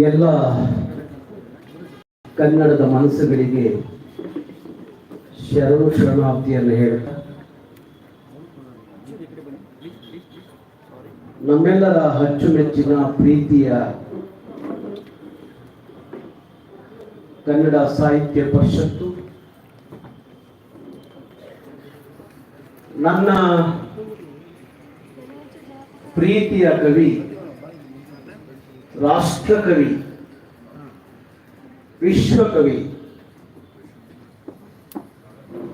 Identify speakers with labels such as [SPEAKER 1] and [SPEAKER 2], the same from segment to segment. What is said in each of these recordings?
[SPEAKER 1] ಎಲ್ಲ ಕನ್ನಡದ ಮನಸ್ಸುಗಳಿಗೆ ಶರಣು ಶರಣಾರ್ಥಿಯನ್ನು ಹೇಳ್ತಾ ನಮ್ಮೆಲ್ಲರ ಅಚ್ಚುಮೆಚ್ಚಿನ ಪ್ರೀತಿಯ ಕನ್ನಡ ಸಾಹಿತ್ಯ ಪರಿಷತ್ತು, ನನ್ನ ಪ್ರೀತಿಯ ಕವಿ ರಾಷ್ಟ್ರಕವಿ, ವಿಶ್ವಕವಿ.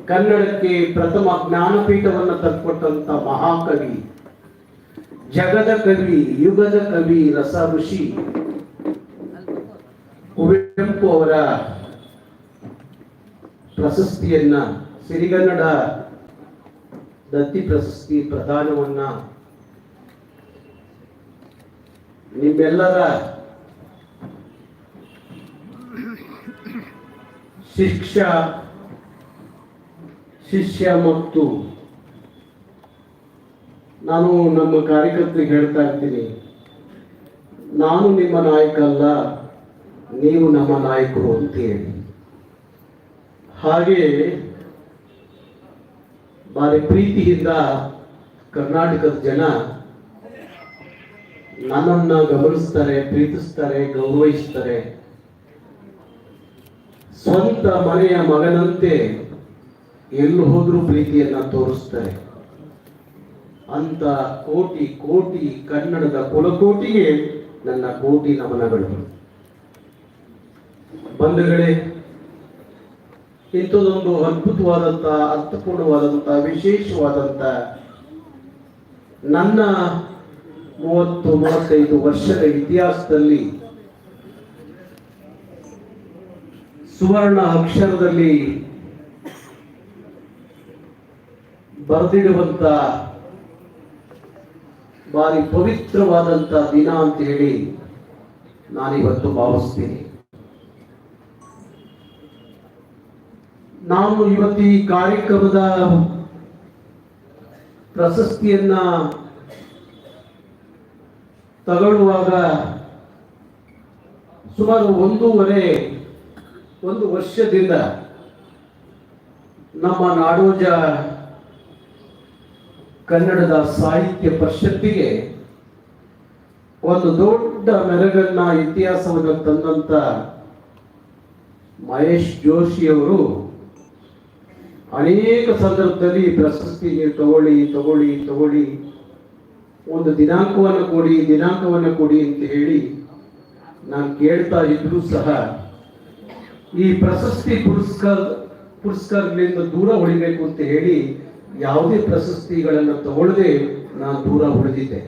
[SPEAKER 1] ಕನ್ನಡಕ್ಕೆ ಪ್ರಥಮ ಜ್ಞಾನಪೀಠವನ್ನು ತಂದುಕೊಟ್ಟಂತ ಮಹಾಕವಿ, ಜಗದ ಕವಿ, ಯುಗದ ಕವಿ ರಸ ಋಷಿ ಕುವೆಂಪು ಅವರ ಪ್ರಶಸ್ತಿಯನ್ನ ಸಿರಿಗನ್ನಡ ದತ್ತಿ ಪ್ರಶಸ್ತಿ ಪ್ರದಾನವನ್ನ ನಿಮ್ಮೆಲ್ಲರ ಶಿಕ್ಷ, ಶಿಷ್ಯ ಮತ್ತು ನಾನು ನಮ್ಮ ಕಾರ್ಯಕರ್ತರಿಗೆ ಹೇಳ್ತಾ ಇರ್ತೀನಿ. ನಾನು ನಿಮ್ಮ ನಾಯಕ ಅಲ್ಲ ನೀವು ನಮ್ಮ ನಾಯಕರು ಅಂತೇಳಿ. ಹಾಗೆ ಭಾರಿ ಪ್ರೀತಿಯಿಂದ ಕರ್ನಾಟಕದ ಜನ ನನ್ನನ್ನ ಗಮನಿಸ್ತಾರೆ ಪ್ರೀತಿಸ್ತಾರೆ ಗೌರವಿಸ್ತಾರೆ ಸ್ವಂತ ಮನೆಯ ಮಗನಂತೆ ಎಲ್ಲಿ ಹೋದ್ರೂ ಪ್ರೀತಿಯನ್ನ ತೋರಿಸ್ತಾರೆ ಅಂತ ಕೋಟಿ ಕೋಟಿ ಕನ್ನಡದ ಕುಲಕೋಟಿಗೆ ನನ್ನ ಕೋಟಿ ನಮನಗಳು. ಬಂಧುಗಳೇ, ಇಂಥದೊಂದು ಅದ್ಭುತವಾದಂತ ಅರ್ಥಪೂರ್ಣವಾದಂತ ವಿಶೇಷವಾದಂತ ನನ್ನ ಮೂವತ್ತು, ಮೂವತ್ತೈದು ವರ್ಷದ ಇತಿಹಾಸದಲ್ಲಿ ಸುವರ್ಣ ಅಕ್ಷರದಲ್ಲಿ ಬರೆದಿಡುವಂತ ಬಾರಿ ಪವಿತ್ರವಾದಂತ ದಿನ ಅಂತ ಹೇಳಿ ನಾನಿವತ್ತು ಭಾವಿಸ್ತೀನಿ. ನಾನು ಇವತ್ತು ಈ ಕಾರ್ಯಕ್ರಮದ ಪ್ರಶಸ್ತಿಯನ್ನ ತಗೊಳ್ಳುವಾಗ ಸುಮಾರು ಒಂದೂವರೆ, ಒಂದು ವರ್ಷದಿಂದ ನಮ್ಮ ನಾಡೋಜ ಕನ್ನಡದ ಸಾಹಿತ್ಯ ಪರಿಷತ್ತಿಗೆ ಒಂದು ದೊಡ್ಡ ಮೆರಗನ್ನ ಇತಿಹಾಸವನ್ನು ತಂದಂತ ಮಹೇಶ್ ಜೋಶಿಯವರು ಅನೇಕ ಸಂದರ್ಭದಲ್ಲಿ ಪ್ರಶಸ್ತಿ ತಗೊಳ್ಳಿ ತಗೊಳ್ಳಿ ತಗೊಳ್ಳಿ ಒಂದು ದಿನಾಂಕವನ್ನು ಕೊಡಿ ದಿನಾಂಕವನ್ನು ಕೊಡಿ ಅಂತ ಹೇಳಿ ನಾನು ಕೇಳ್ತಾ ಇದ್ರು ಸಹ ಈ ಪ್ರಶಸ್ತಿ ಪುರಸ್ಕಾರ, ಪುರಸ್ಕಾರಗಳಿಂದ ದೂರ ಉಳಿಬೇಕು ಅಂತ ಹೇಳಿ ಯಾವುದೇ ಪ್ರಶಸ್ತಿಗಳನ್ನು ತಗೊಳ್ಳದೆ ನಾನು ದೂರ ಉಳಿದಿದ್ದೆ.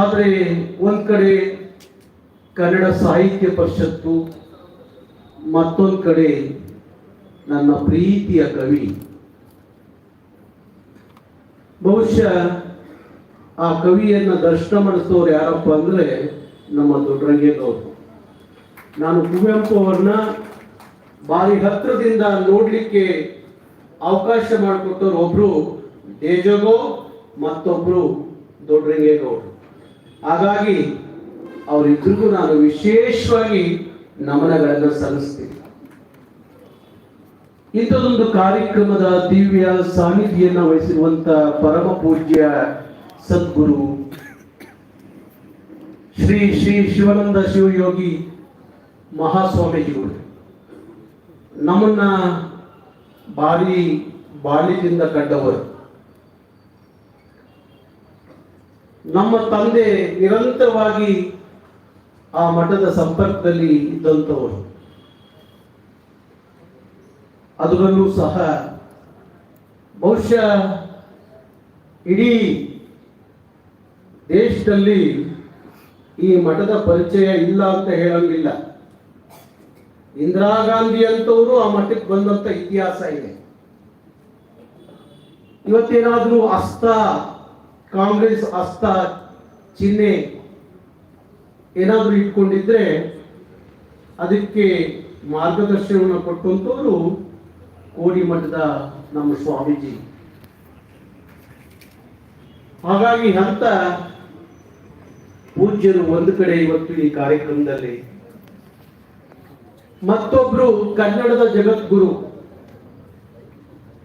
[SPEAKER 1] ಆದರೆ ಒಂದ್ ಕಡೆ ಕನ್ನಡ ಸಾಹಿತ್ಯ ಪರಿಷತ್ತು, ಮತ್ತೊಂದು ಕಡೆ ನನ್ನ ಪ್ರೀತಿಯ ಕವಿ ಬಹುಶಃ ಆ ಕವಿಯನ್ನ ದರ್ಶನ ಮಾಡಿಸೋರು ಯಾರಪ್ಪ ಅಂದ್ರೆ ನಮ್ಮ ದೊಡ್ಡರಂಗೇಗೌಡರು ನಾನು ಕುವೆಂಪು ಅವ್ರನ್ನ ಭಾರಿ ಹತ್ತಿರದಿಂದ ನೋಡಲಿಕ್ಕೆ ಅವಕಾಶ ಮಾಡಿಕೊಟ್ಟವ್ರು ಒಬ್ರು ದೇಜಗೋ ಮತ್ತೊಬ್ರು ದೊಡ್ಡರಂಗೇಗೌಡರು ಹಾಗಾಗಿ ಅವರಿಬ್ಬರಿಗೂ ನಾನು ವಿಶೇಷವಾಗಿ ನಮನಗಳನ್ನು ಸಲ್ಲಿಸ್ತೀನಿ. ಇಂಥದೊಂದು ಕಾರ್ಯಕ್ರಮದ ದಿವ್ಯ ಸಾನ್ನಿಧ್ಯನ್ನ ವಹಿಸಿರುವಂತ ಪರಮ ಪೂಜ್ಯ ಸದ್ಗುರು ಶ್ರೀ ಶ್ರೀ ಶಿವಾನಂದ ಶಿವಯೋಗಿ ಮಹಾಸ್ವಾಮೀಜಿಗಳು. ನಮ್ಮನ್ನ ಬಾರಿ ಬಾಲ್ಯದಿಂದ ಕಂಡವರು. ನಮ್ಮ ತಂದೆ ನಿರಂತರವಾಗಿ ಆ ಮಠದ ಸಂಪರ್ಕದಲ್ಲಿ ಇದ್ದಂಥವರು. ಅದರಲ್ಲೂ ಸಹ ಬಹುಶಃ ಇಡೀ ದೇಶದಲ್ಲಿ ಈ ಮಠದ ಪರಿಚಯ ಇಲ್ಲ ಅಂತ ಹೇಳಂಗಿಲ್ಲ. ಇಂದಿರಾ ಗಾಂಧಿ ಅಂತವರು ಆ ಮಠಕ್ಕೆ ಬಂದಂತ ಇತಿಹಾಸ ಇದೆ. ಇವತ್ತೇನಾದ್ರೂ ಅಸ್ತ, ಕಾಂಗ್ರೆಸ್ ಅಸ್ತ, ಚಿಹ್ನೆ ಏನಾದರೂ ಇಟ್ಕೊಂಡಿದ್ರೆ ಅದಕ್ಕೆ ಮಾರ್ಗದರ್ಶನವನ್ನು ಕೊಟ್ಟಂತವರು ಕೋಡಿ ಮಠದ ನಮ್ಮ ಸ್ವಾಮೀಜಿ. ಹಾಗಾಗಿ ಅಂತ ಪೂಜ್ಯರು ಒಂದು ಕಡೆ ಇವತ್ತು ಈ ಕಾರ್ಯಕ್ರಮದಲ್ಲಿ. ಮತ್ತೊಬ್ರು ಕನ್ನಡದ ಜಗದ್ಗುರು.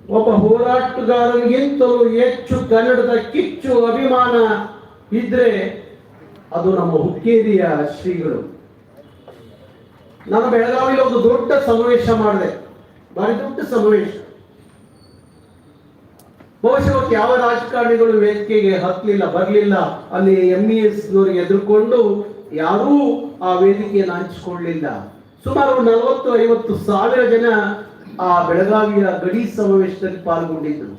[SPEAKER 1] ಒಬ್ಬ ಹೋರಾಟಗಾರನಿಗಿಂತಲೂ ಹೆಚ್ಚು ಕನ್ನಡದ ಕಿಚ್ಚು ಅಭಿಮಾನ ಇದ್ರೆ ಅದು ನಮ್ಮ ಹುಕ್ಕೇರಿಯ ಶ್ರೀಗಳು. ನಾನು ಬೆಳಗಾವಿಯಲ್ಲಿ ಒಂದು ದೊಡ್ಡ ಸಮಾವೇಶ ಮಾಡಿದೆ. ಭಾರಿ ದೊಡ್ಡ ಸಮಾವೇಶ. ಬಹುಶಃ ಯಾವ ರಾಜಕಾರಣಿಗಳು ವೇದಿಕೆಗೆ ಹತ್ತಲಿಲ್ಲ ಬರಲಿಲ್ಲ ಅಲ್ಲಿ ಎಂ ಇ ಎಸ್ ನವರಿಗೆ ಎದುರುಕೊಂಡು ಯಾರೂ ಆ ವೇದಿಕೆಯನ್ನು ಹಂಚಿಕೊಳ್ಳಲಿಲ್ಲ. ಸುಮಾರು ನಲವತ್ತು, ಐವತ್ತು ಸಾವಿರ ಜನ ಆ ಬೆಳಗಾವಿಯ ಗಡಿ ಸಮಾವೇಶದಲ್ಲಿ ಪಾಲ್ಗೊಂಡಿದ್ದರು.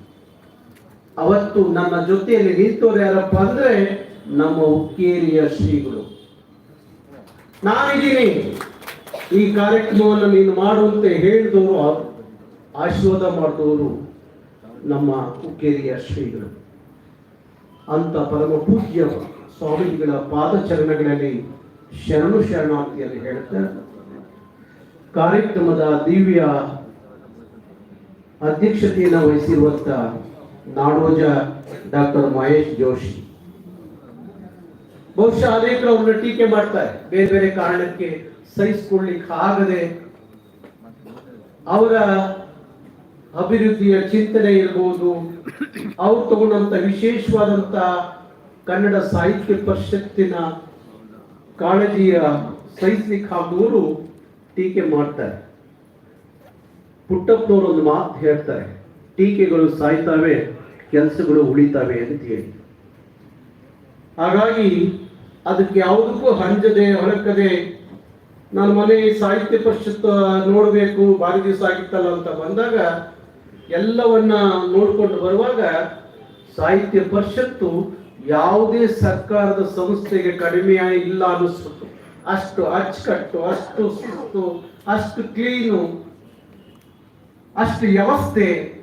[SPEAKER 1] ಅವತ್ತು ನನ್ನ ಜೊತೆಯಲ್ಲಿ ನಿಂತವರು ಯಾರಪ್ಪ ಅಂದ್ರೆ ನಮ್ಮ ಹುಕ್ಕೇರಿಯ ಶ್ರೀಗಳು ನಾನಿದ್ದೀನಿ. ಈ ಕಾರ್ಯಕ್ರಮವನ್ನು ನೀನು ಮಾಡುವಂತೆ ಹೇಳಿದವರು ಆಶೀರ್ವಾದ ಮಾಡಿದವರು ನಮ್ಮ ಹುಕ್ಕೇರಿಯ ಶ್ರೀಗಳು. ಅಂತ ಪರಮ ಪೂಜ್ಯ ಸ್ವಾಮೀಜಿಗಳ ಪಾದಚರಣಗಳಲ್ಲಿ ಶರಣು ಶರಣಾರ್ಥಿಯಲ್ಲಿ ಹೇಳ್ತಾ ಕಾರ್ಯಕ್ರಮದ ದಿವ್ಯ ಅಧ್ಯಕ್ಷತೆಯನ್ನು ವಹಿಸಿರುವಂಥ ನಾಡೋಜ ಡಾಕ್ಟರ್ ಮಹೇಶ್ ಜೋಶಿ. ಬಹುಶಃ ಅನೇಕರು ಅವ್ರನ್ನ ಟೀಕೆ ಮಾಡ್ತಾರೆ. ಬೇರೆ ಬೇರೆ ಕಾರಣಕ್ಕೆ ಸಹಿಸಿಕೊಳ್ಳಿಕ್ಕೆ ಆಗದೆ ಅವರ ಅಭಿವೃದ್ಧಿಯ ಚಿಂತನೆ ಇರಬಹುದು. ಅವ್ರು ತಗೊಂಡಂತ ವಿಶೇಷವಾದಂತ ಕನ್ನಡ ಸಾಹಿತ್ಯ ಪರಿಷತ್ತಿನ ಕಾಳಜಿಯ ಸಹಿಸ್ಲಿಕ್ಕೆ ಆಗುವವರು ಟೀಕೆ ಮಾಡ್ತಾರೆ. ಪುಟ್ಟಪ್ಪನವರು ಒಂದು ಮಾತು ಹೇಳ್ತಾರೆ, ಟೀಕೆಗಳು ಸಾಯ್ತಾವೆ, ಕೆಲಸಗಳು ಉಳಿತಾವೆ ಅಂತ ಹೇಳಿ. ಹಾಗಾಗಿ ಅದಕ್ಕೆ ಯಾವುದಕ್ಕೂ ಹಂಜದೆ, ಹೊರಕದೆ ನಾನು ಮನೆ ಸಾಹಿತ್ಯ ಪರಿಷತ್ ನೋಡಬೇಕು, ಭಾರಿ ದಿವಸ ಆಗಿತ್ತಲ್ಲ ಅಂತ ಬಂದಾಗ ಎಲ್ಲವನ್ನ ನೋಡ್ಕೊಂಡು ಬರುವಾಗ ಸಾಹಿತ್ಯ ಪರಿಷತ್ತು ಯಾವುದೇ ಸರ್ಕಾರದ ಸಂಸ್ಥೆಗೆ ಕಡಿಮೆ ಇಲ್ಲ ಅನ್ನಿಸ್ತು ಅಷ್ಟು ಅಚ್ಚುಕಟ್ಟು, ಅಷ್ಟು ಸುಸ್ತು, ಅಷ್ಟು ಕ್ಲೀನು ಅಷ್ಟು ವ್ಯವಸ್ಥೆ.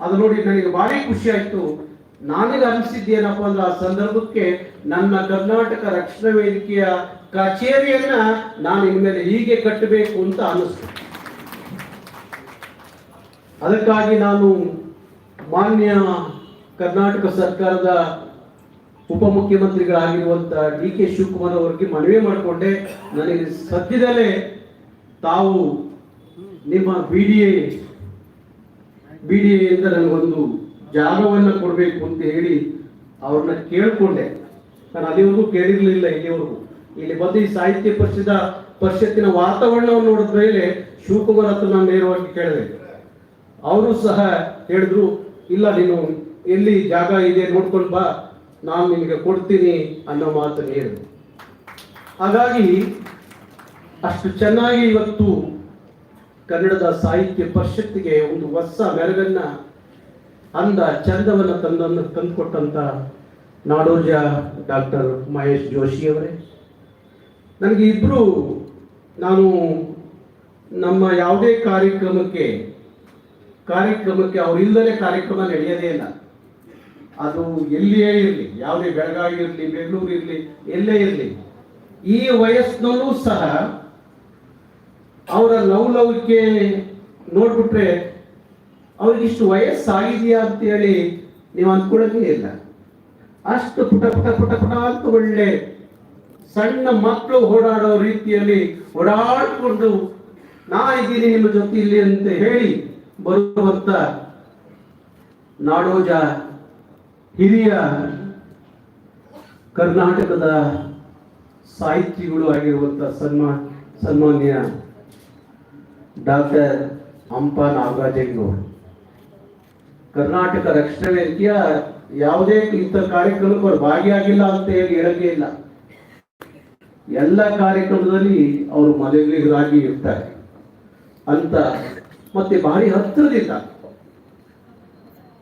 [SPEAKER 1] ಅದು ನೋಡಿ ನನಗೆ ಭಾರಿ ಖುಷಿ ಆಯ್ತು. ನನಗೆ ಅನಿಸಿದ್ದೇನಪ್ಪ ಅಂದ್ರೆ ಆ ಸಂದರ್ಭಕ್ಕೆ ನನ್ನ ಕರ್ನಾಟಕ ರಕ್ಷಣಾ ವೇದಿಕೆಯ ಕಚೇರಿಯನ್ನ ನಾನು ಇನ್ಮೇಲೆ ಹೀಗೆ ಕಟ್ಟಬೇಕು ಅಂತ ಅನಿಸ್ತು ಅದಕ್ಕಾಗಿ ನಾನು ಮಾನ್ಯ ಕರ್ನಾಟಕ ಸರ್ಕಾರದ ಉಪಮುಖ್ಯಮಂತ್ರಿಗಳಾಗಿರುವಂಥ ಡಿ ಕೆ ಶಿವಕುಮಾರ್ ಅವರಿಗೆ ಮನವಿ ಮಾಡಿಕೊಂಡೆ. ನನಗೆ ಸದ್ಯದಲ್ಲೇ ತಾವು ನಿಮ್ಮ B D A, B D ಎಯಿಂದ ನನಗೊಂದು ಜಾಗವನ್ನು ಕೊಡಬೇಕು ಅಂತ ಹೇಳಿ ಅವ್ರನ್ನ ಕೇಳಿಕೊಂಡೆ. ನಾನು ಅಲ್ಲಿವರೆಗೂ ಕೇಳಿರಲಿಲ್ಲ ಇಲ್ಲಿವರೆಗೂ. ಇಲ್ಲಿ ಬಂದು ಈ ಸಾಹಿತ್ಯ ಪರಿಷದ, ಪರಿಷತ್ತಿನ ವಾತಾವರಣವನ್ನು ನೋಡಿದ ಮೇಲೆ ಶಿವಕುಮಾರ್ ಹತ್ರ ನಾನು ನೇರವಾಗಿ ಕೇಳಿದೆ. ಅವರು ಸಹ ಹೇಳಿದ್ರು, ಇಲ್ಲ ನೀನು ಎಲ್ಲಿ ಜಾಗ ಇದೆ ನೋಡ್ಕೊಂಡು ಬಾ, ನಾನು ನಿಮಗೆ ಕೊಡ್ತೀನಿ ಅನ್ನೋ ಮಾತನ್ನು ಹೇಳಿದ್ರು. ಹಾಗಾಗಿ ಅಷ್ಟು ಚೆನ್ನಾಗಿ ಇವತ್ತು ಕನ್ನಡದ ಸಾಹಿತ್ಯ ಪರಿಷತ್ತಿಗೆ ಒಂದು ಹೊಸ ಮೆರಗನ್ನ ಅಂದ ಚಂದವನ್ನ ತಂದನ್ನು ತಂದುಕೊಟ್ಟಂತ ನಾಡೋಜ ಡಾಕ್ಟರ್ ಮಹೇಶ್ ಜೋಶಿ ಅವರೇ. ನನಗೆ ಇಬ್ರು, ನಾನು ನಮ್ಮ ಯಾವುದೇ ಕಾರ್ಯಕ್ರಮಕ್ಕೆ ಕಾರ್ಯಕ್ರಮಕ್ಕೆ ಅವರು ಇಲ್ಲದೆ ಕಾರ್ಯಕ್ರಮ ನಡೆಯೋದೇ ಇಲ್ಲ. ಅದು ಎಲ್ಲಿಯೇ ಇರಲಿ, ಯಾವುದೇ ಬೆಳಗಾವಿ ಇರಲಿ, ಬೆಂಗಳೂರು ಇರಲಿ, ಎಲ್ಲೇ ಇರಲಿ, ಈ ವಯಸ್ಸಿನಲ್ಲೂ ಸಹ ಅವರ ಲವಲವಿಕೆ ನೋಡ್ಬಿಟ್ರೆ ಅವ್ರಿಗೆ ಇಷ್ಟು ವಯಸ್ಸಾಗಿದೆಯಾ ಅಂತೇಳಿ ನೀವು ಅಂದ್ಕೊಳ್ಳೋದೇ ಇಲ್ಲ. ಅಷ್ಟು ಪುಟ ಪುಟ ಪುಟ ಪುಟ ಅಂತ ಒಳ್ಳೆ ಸಣ್ಣ ಮಕ್ಕಳು ಓಡಾಡೋ ರೀತಿಯಲ್ಲಿ ಓಡಾಡಿಕೊಂಡು, ನಾ ಇದ್ದೀನಿ ನಿಮ್ಮ ಜೊತೆಯಲ್ಲಿ ಅಂತ ಹೇಳಿ ಬರುವಂತ ನಾಡೋಜ ಹಿರಿಯ ಕರ್ನಾಟಕದ ಸಾಹಿತಿಗಳು ಆಗಿರುವಂತ ಸನ್ಮಾ ಸನ್ಮಾನ್ಯ ಡಾಕ್ಟರ್ ಹಂಪ ನಾಗರಾಜಯ್ಯನವರು ಕರ್ನಾಟಕ ರಕ್ಷಣಾ ವೇದಿಕೆಯ ಯಾವುದೇ ಇಂಥ ಕಾರ್ಯಕ್ರಮಕ್ಕೆ ಅವರು ಭಾಗಿಯಾಗಿಲ್ಲ ಅಂತ ಹೇಳಿ ಹೇಳಕ್ಕೆ ಇಲ್ಲ. ಎಲ್ಲ ಕಾರ್ಯಕ್ರಮದಲ್ಲಿ ಅವರು ಮನೆಗಳಿಗರಾಗಿ ಇರ್ತಾರೆ. ಅಂತ ಮತ್ತೆ ಭಾರಿ ಹತ್ತಿರದಿಂದ